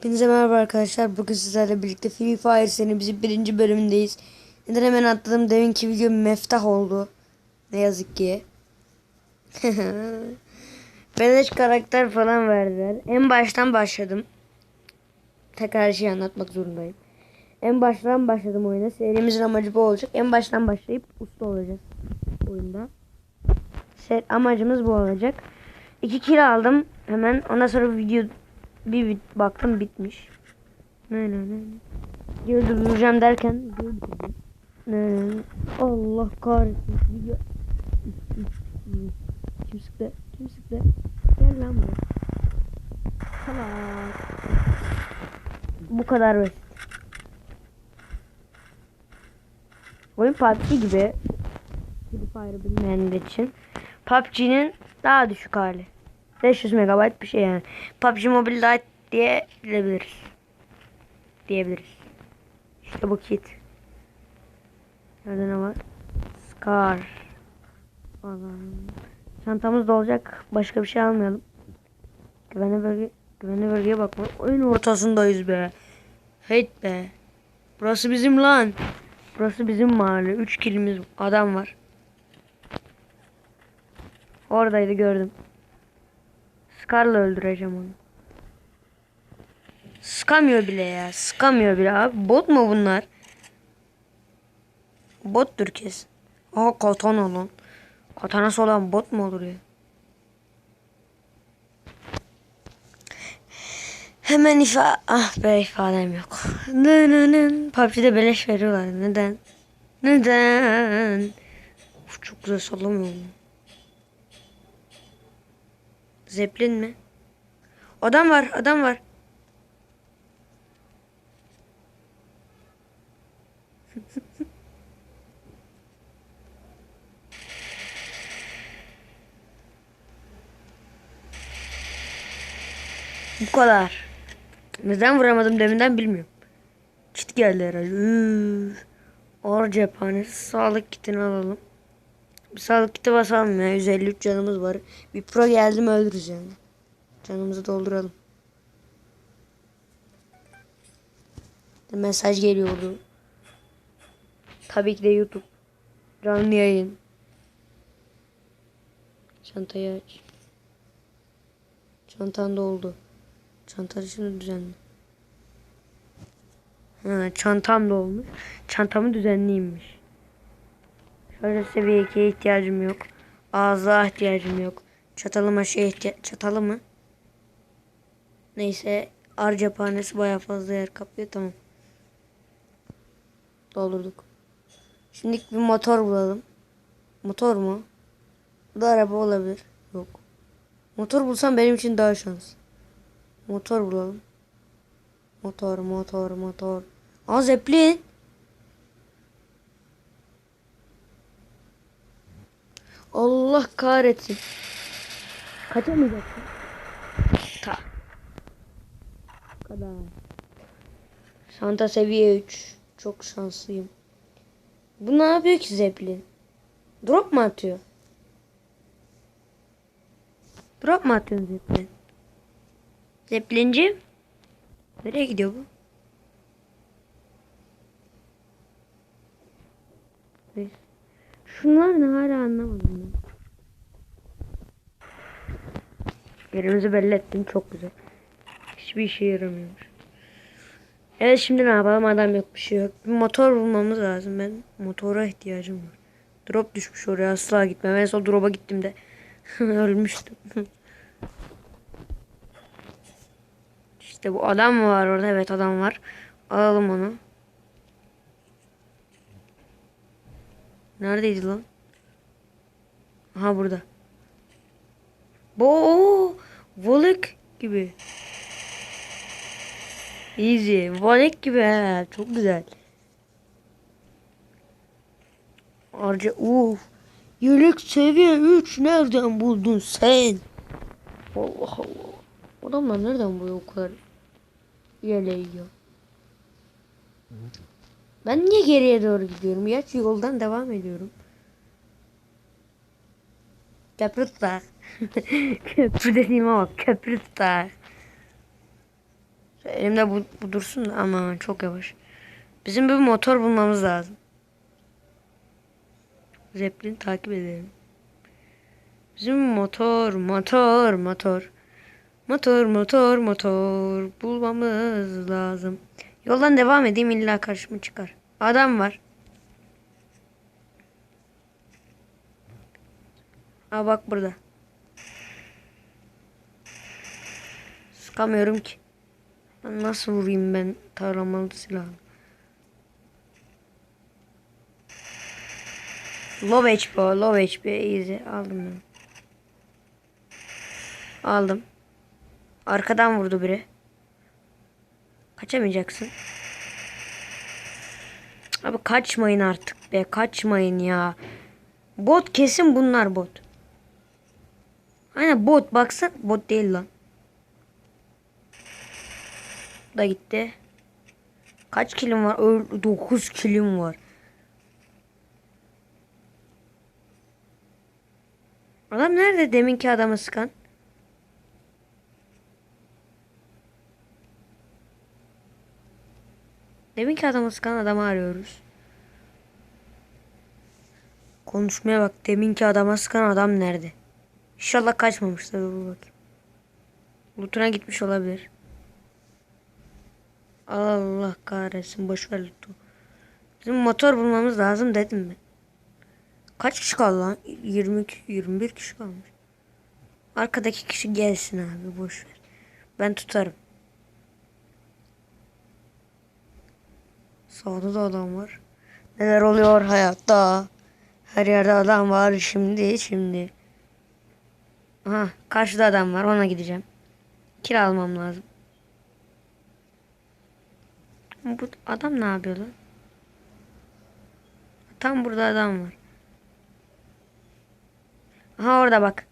Hepinize merhaba arkadaşlar. Bugün sizlerle birlikte Free Fire serimizin birinci bölümündeyiz. Neden hemen atladım? Deminki video meftah oldu. Ne yazık ki. Beleş karakter falan verdiler. En baştan başladım. Tekrar her şeyi anlatmak zorundayım. En baştan başladım oyuna. Serimizin amacı bu olacak. En baştan başlayıp usta olacağız oyunda. Set amacımız bu olacak. İki kill aldım. Hemen ondan sonra video bir baktım bitmiş. Ne ne ne. Durduracağım derken. Ne ne. Allah kahretsin. Video. Kim sıktı? Kim sıktı? Gel lan buraya. Salak. Bu kadar basit. Oyun PUBG gibi. Free Fire bilmeyenler için. PUBG'nin daha düşük hali. 500 megabayt bir şey yani. PUBG Mobile Lite diye bilebiliriz. Diyebiliriz. İşte bu kit. Nerede ne var? Scar. Falan. Çantamız da olacak. Başka bir şey almayalım. Güvenli bölge, güvenli bölgeye bakma. Oyun ortasındayız be. Heyt be. Burası bizim lan. Burası bizim mahalle. 3 kilimiz adam var. Oradaydı gördüm. Scar'la öldüreceğim onu. Sıkamıyor bile ya. Sıkamıyor bile abi. Bot mu bunlar? Bottur kesin. Aa katana lan. Katanası olan bot mu olur ya? Hemen ifa... Ah be ifadem yok. PUBG'de beleş veriyorlar. Neden? Neden? Uf, çok güzel sallamıyorum. Zeplin mi? Adam var, adam var. Bu kadar. Neden vuramadım deminden bilmiyorum. Kit geldi herhalde. Üf. Ağır cephanesi. Sağlık kitini alalım. Bir sağlık kiti basalım ya. 153 canımız var. Bir pro geldi mi öldürürüz yani. Canımızı dolduralım. Mesaj geliyordu. Tabii ki de YouTube. Canlı yayın. Çantayı aç. Çantan doldu. Çanta şimdi düzenli. Ha, çantam dolmuş. Çantamı düzenliymiş. Şöyle seviye 2'ye ihtiyacım yok. Ağza ihtiyacım yok. Çatalıma şey ihtiya çatalı mı? Neyse ar cephanesi baya fazla yer kaplıyor tamam. Doldurduk. Şimdi bir motor bulalım. Motor mu? Bu da araba olabilir. Yok. Motor bulsam benim için daha şans. Motor bulalım. Motor, motor, motor. Aa Zeppelin. Allah kahretsin. Kaçamayacaksın. Ta. Bu kadar. Santa seviye 3. Çok şanslıyım. Bu ne yapıyor ki Zeppelin? Drop mu atıyor? Drop mu atıyorsun Zeppelin? Zeppelinciğim? Nereye gidiyor bu? Neyse. Şunlar ne hala anlamadım ben. Yerimizi belli ettim çok güzel. Hiçbir işe yaramıyormuş. Evet şimdi ne yapalım adam yok bir şey yok. Bir motor bulmamız lazım ben. Motora ihtiyacım var. Drop düşmüş oraya asla gitmem. En son drop'a gittim de ölmüştüm. işte bu adam var orada? Evet adam var. Alalım onu. Neredeydi lan? Aha burada. Bu Volek gibi. Easy. Volek gibi he. Çok güzel. Arca uf. Yelek seviye 3 nereden buldun sen? Allah Allah. Adamlar nereden buluyor o kadar yeleği ya? Ben niye geriye doğru gidiyorum? Ya şu yoldan devam ediyorum. Köprü tutar. köprü dediğime bak. Köprü tutar. Elimde bu, bu dursun da ama çok yavaş. Bizim bir motor bulmamız lazım. Zeppelin takip edelim. Bizim motor, motor, motor. Motor, motor, motor bulmamız lazım. Yoldan devam edeyim illa karşıma çıkar. Adam var. Aa bak burada. Sıkamıyorum ki. Lan Nasıl vurayım ben taramalı silahı? Low HP low HP easy aldım ben. Aldım. Arkadan vurdu biri. Kaçamayacaksın. Abi kaçmayın artık be. Kaçmayın ya. Bot kesin bunlar bot. Aynen bot baksan bot değil lan. Da gitti. Kaç kilim var? 9 kilim var. Adam nerede deminki adamı sıkan? Deminki adamı sıkan adamı arıyoruz. Konuşmaya bak. Deminki adama sıkan adam nerede? İnşallah kaçmamıştır. Dur bakayım. Lootuna gitmiş olabilir. Allah kahretsin. Boş ver lootu. Bizim motor bulmamız lazım dedim ben. Kaç kişi kaldı lan? 22, 21 kişi kalmış. Arkadaki kişi gelsin abi boş ver. Ben tutarım. Sağda da adam var. Neler oluyor hayatta? Her yerde adam var şimdi şimdi. Aha karşıda adam var ona gideceğim. Kira almam lazım. Bu adam ne yapıyor lan? Tam burada adam var. Aha orada bak.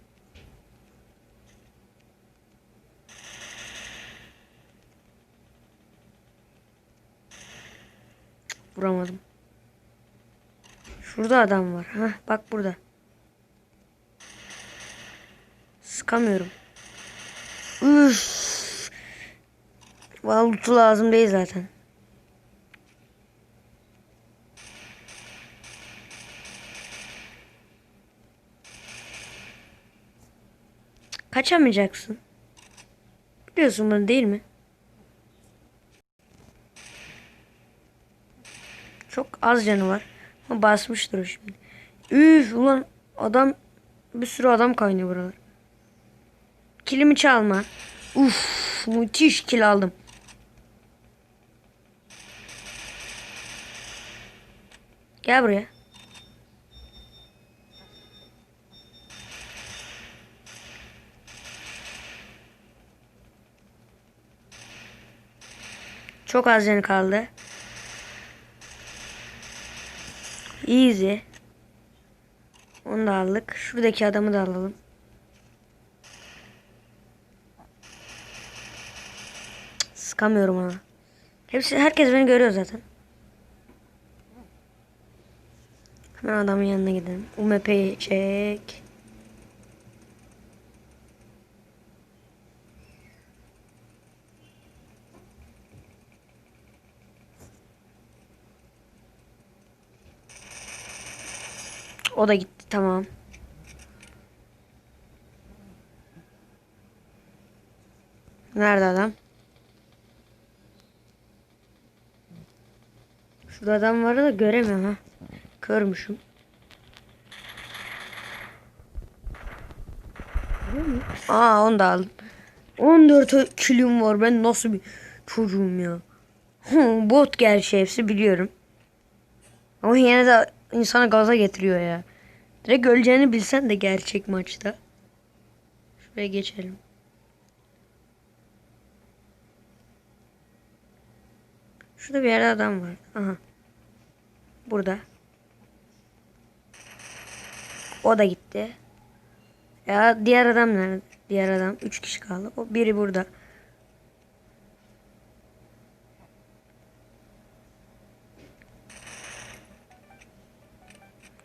Vuramadım. Şurada adam var. Hah bak burada. Sıkamıyorum. Üf. Vallahi lazım değil zaten. Kaçamayacaksın. Biliyorsun bunu değil mi? Çok az canı var. Ama basmıştır o şimdi. Üf ulan adam bir sürü adam kaynıyor buralar. Kilimi çalma. Uf müthiş kil aldım. Gel buraya. Çok az canı kaldı. Easy. Onu da aldık. Şuradaki adamı da alalım. Sıkamıyorum ona. Hepsi herkes beni görüyor zaten. Hemen adamın yanına gidelim. UMP'yi çek. O da gitti tamam. Nerede adam? Şurada adam var da göremiyorum ha. Körmüşüm. Aa onu da aldım. 14 kilim var. Ben nasıl bir çocuğum ya. Bot gerçi hepsi biliyorum. Ama yine de insana gaza getiriyor ya. Direkt öleceğini bilsen de gerçek maçta. Şuraya geçelim. Şurada bir yerde adam var. Aha. Burada. O da gitti. Ya diğer adam nerede? Diğer adam 3 kişi kaldı. O biri burada.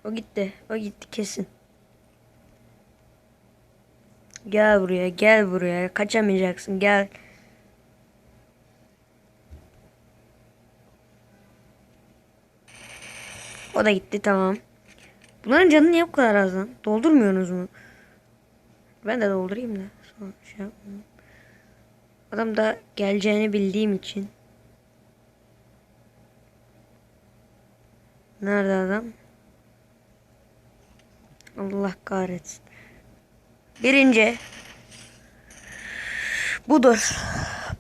O gitti. O gitti kesin. Gel buraya. Gel buraya. Kaçamayacaksın. Gel. O da gitti. Tamam. Bunların canı niye bu kadar az lan? Doldurmuyorsunuz mu? Ben de doldurayım da. Şey. Adam da geleceğini bildiğim için. Nerede adam? Allah kahretsin. Birinci. Budur.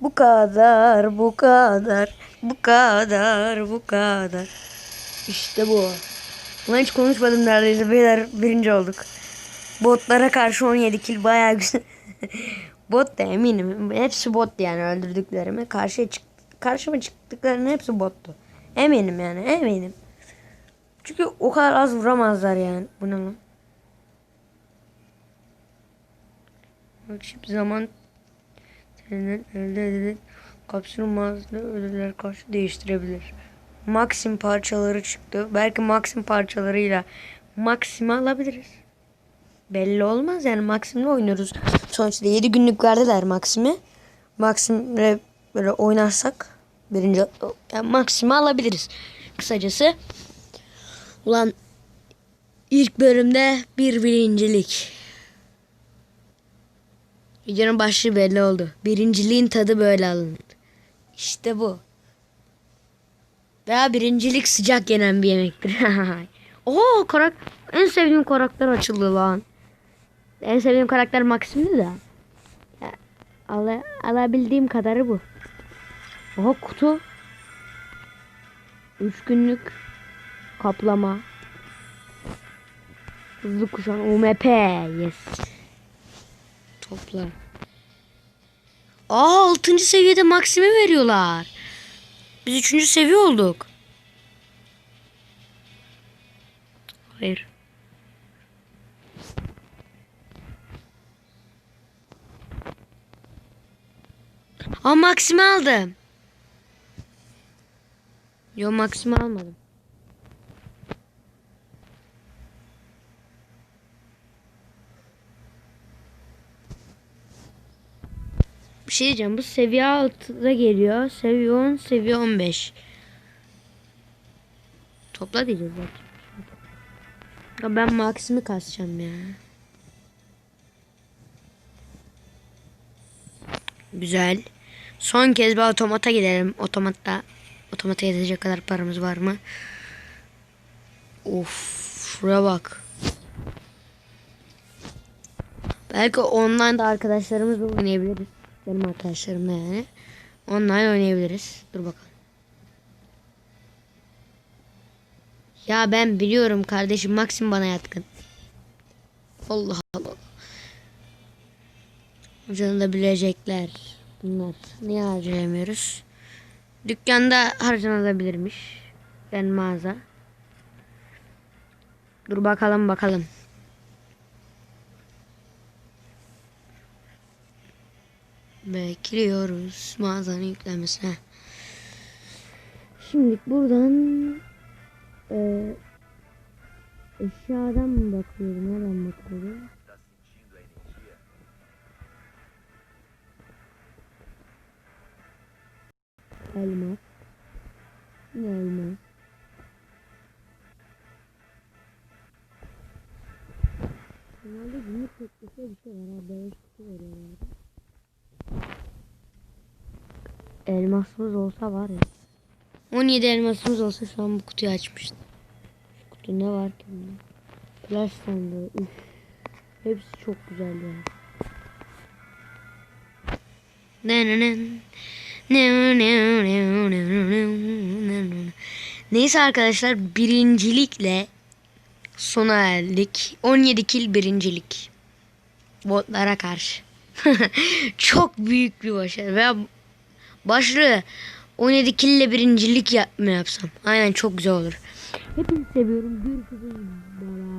Bu kadar, bu kadar, bu kadar, bu kadar. İşte bu. Buna hiç konuşmadım neredeyse. Beyler birinci olduk. Botlara karşı 17 kill bayağı güzel. bot da eminim. Hepsi bot yani öldürdüklerimi. Karşıya çık karşıma çıktıklarının hepsi bottu. Eminim yani eminim. Çünkü o kadar az vuramazlar yani. Bu ne? Şimdi zaman senin elde edilen kapsül mağazalı ödüller karşı değiştirebilir. Maxim parçaları çıktı. Belki Maxim parçalarıyla Maxim'i alabiliriz. Belli olmaz yani Maxim'le oynuyoruz. Sonuçta 7 günlük verdiler Maxim'i. Maxim'le böyle oynarsak birinci yani Maxim'i alabiliriz. Kısacası ulan ilk bölümde bir birincilik. Videonun başlığı belli oldu. Birinciliğin tadı böyle alınır. İşte bu. Veya birincilik sıcak yenen bir yemektir. Oo karak en sevdiğim karakter açıldı lan. En sevdiğim karakter Maxim'di de. Ala, alabildiğim kadarı bu. Oha kutu. 3 günlük kaplama. Hızlı kuşan UMP. Yes. Topla. Aa 6. seviyede Maxim'e veriyorlar. Biz 3. seviye olduk. Hayır. Aa Maxim'i aldım. Yo Maxim'i almadım. Bir şey diyeceğim. Bu seviye 6'da geliyor. Seviye 10, seviye 15. Topla diyeceğiz belki. Ya ben Maxim'i kasacağım ya. Güzel. Son kez bir otomata gidelim. Otomatta otomata yetecek kadar paramız var mı? Of, şuraya bak. Belki online da arkadaşlarımızla oynayabiliriz. Benim arkadaşlarımla yani. Online oynayabiliriz. Dur bakalım. Ya ben biliyorum kardeşim Maxim bana yatkın. Allah Allah. Hocanın da bilecekler. Bunlar. Niye harcayamıyoruz? Dükkanda harcanabilirmiş. Ben mağaza. Dur bakalım bakalım. Bekliyoruz mağazanın yüklemesine. Şimdi buradan e, eşyadan mı bakıyorum? Nereden bakıyorum? Elmas. Ne elmas? Normalde günlük teklife bir şey var. Beleş kutu veriyorlar. Elmasımız olsa var ya. 17 elmasımız olsa şu an bu kutuyu açmıştım. Şu kutu ne var ki bunda? Flash sandığı. Üf. Hepsi çok güzel ya. Neyse arkadaşlar birincilikle sona erdik. 17 kill birincilik. Botlara karşı. çok büyük bir başarı. Veya başlığı 17 kill ile birincilik yapma yapsam. Aynen çok güzel olur. Hepinizi seviyorum. Görüşürüz. Bye.